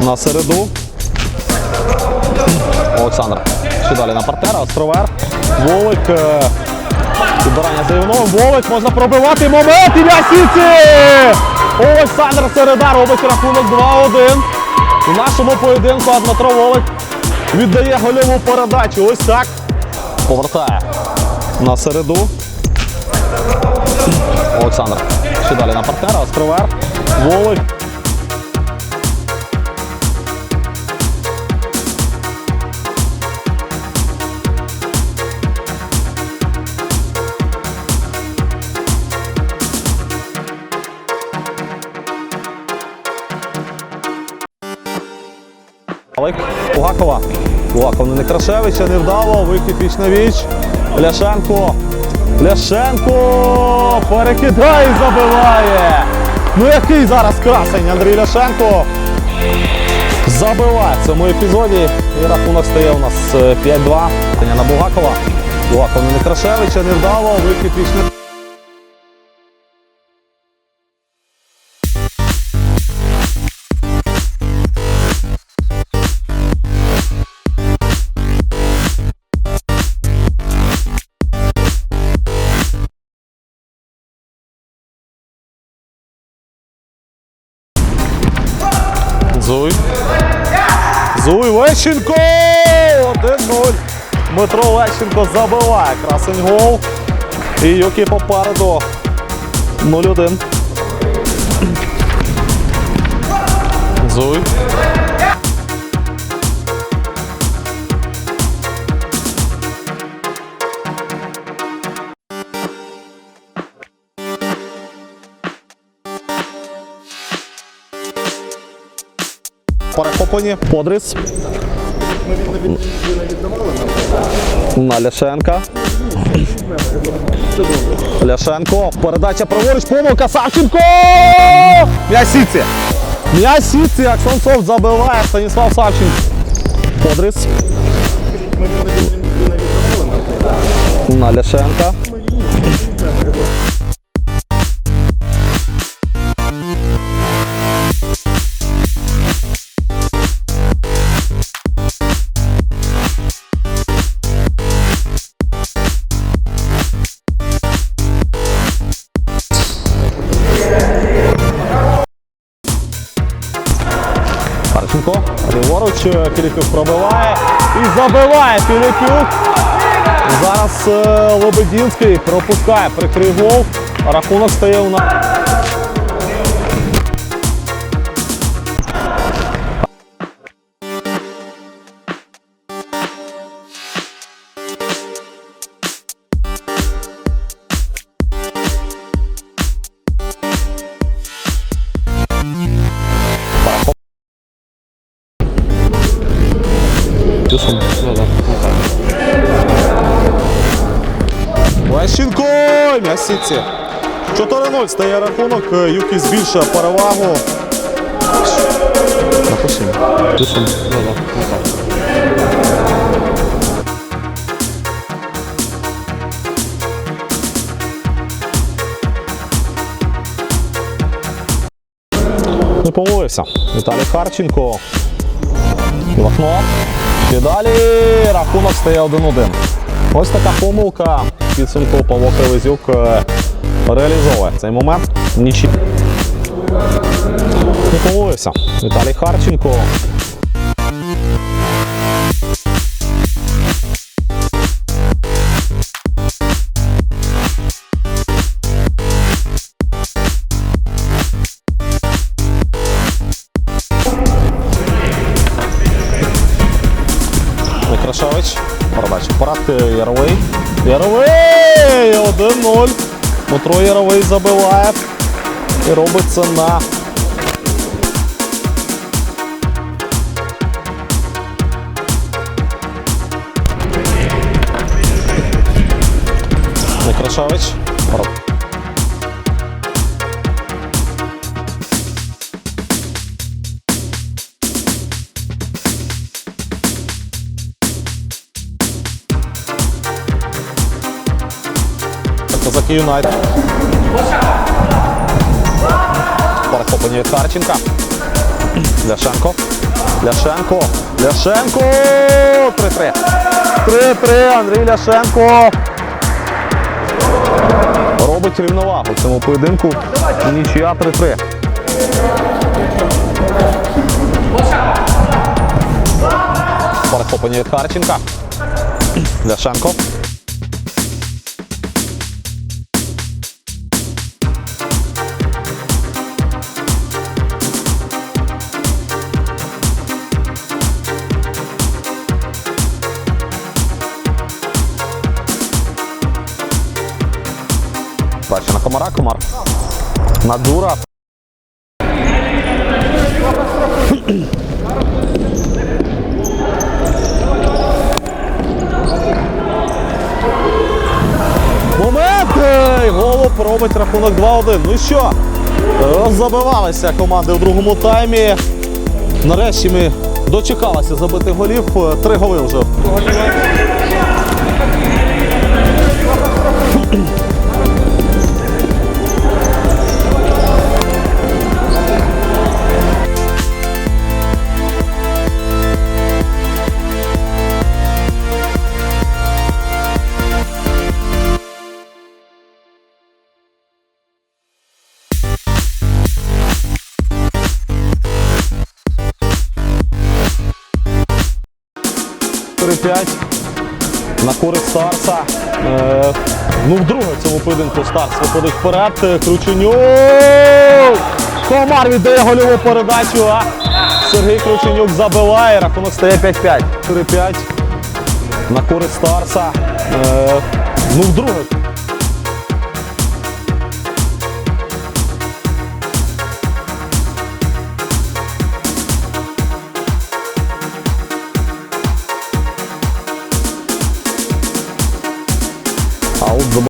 На середу. Олександр. Ще далі на партнера. Островер. Волик. е, Підбирання заявного. Волик можна пробивати. Момент. І Сіті! Олександр Середа робить рахунок 2-1. У нашому поєдинку Дмитро Волик віддає гольову передачу. Ось так. Повертає на середу. Олександр. Ще далі на партнера. Островер. Волик. Олег Пугакова. Пугаков на Некрашевича невдало. Вихід віч на віч. Ляшенко. Ляшенко перекидає і забиває. Ну який зараз красень Андрій Ляшенко. Забиває в цьому епізоді. І рахунок стає у нас е, 5-2. На Бугакова. Бугаков на Некрашевича невдало. Вихід віч на Лещенко! 1-0. Дмитро Лещенко забиває. Красень гол. І Юкі попереду. 0-1. Зуй. Перехоплені. Подрис. На Ляшенка. Ляшенко. Передача праворуч. Помилка. Савченко! М'ясіці. М'ясіці. Аксон Софт забиває. Станіслав Савченко. Подрис. На Ляшенка. Ліворуч. Філіпюк пробиває. І забиває Філіпюк. Зараз Лобедінський пропускає прикрий гол. Рахунок стає у нас. М'ясіці. 4-0 стає рахунок. Юкі збільшує перевагу. Тюсом. Не помилився. Віталій Харченко. Вахно. І далі рахунок стає 1-1. Ось така помилка. Підсумку Павло Кривизюк е, реалізовує цей момент. Нічі. Не помилився. Віталій Харченко. Некрашевич. Передача вперед. Яровий. Яровий! 1-0. Дмитро Яровий забиває. І робиться на Некрашевич. Козаки Юнайтед. Перехоплення від Харченка. Ляшенко. Ляшенко. Ляшенко. 3-3. 3-3. Андрій Ляшенко. Робить рівновагу в цьому поєдинку. Нічия 3-3. Перехоплення від Харченка. Ляшенко. Перший на комара, комар. На дура. Момент! Голуб робить рахунок 2-1. Ну і що? Роззабивалися команди у другому таймі. Нарешті ми дочекалися забити голів. Три голи вже. 5 на користь Старса. Е, ну, вдруге цьому поєдинку Старс виходить вперед. Е, Крученюк! Комар віддає гольову передачу, а Сергій Крученюк забиває. Рахунок стає 5-5. 4-5 на користь Старса. Е, ну, вдруге.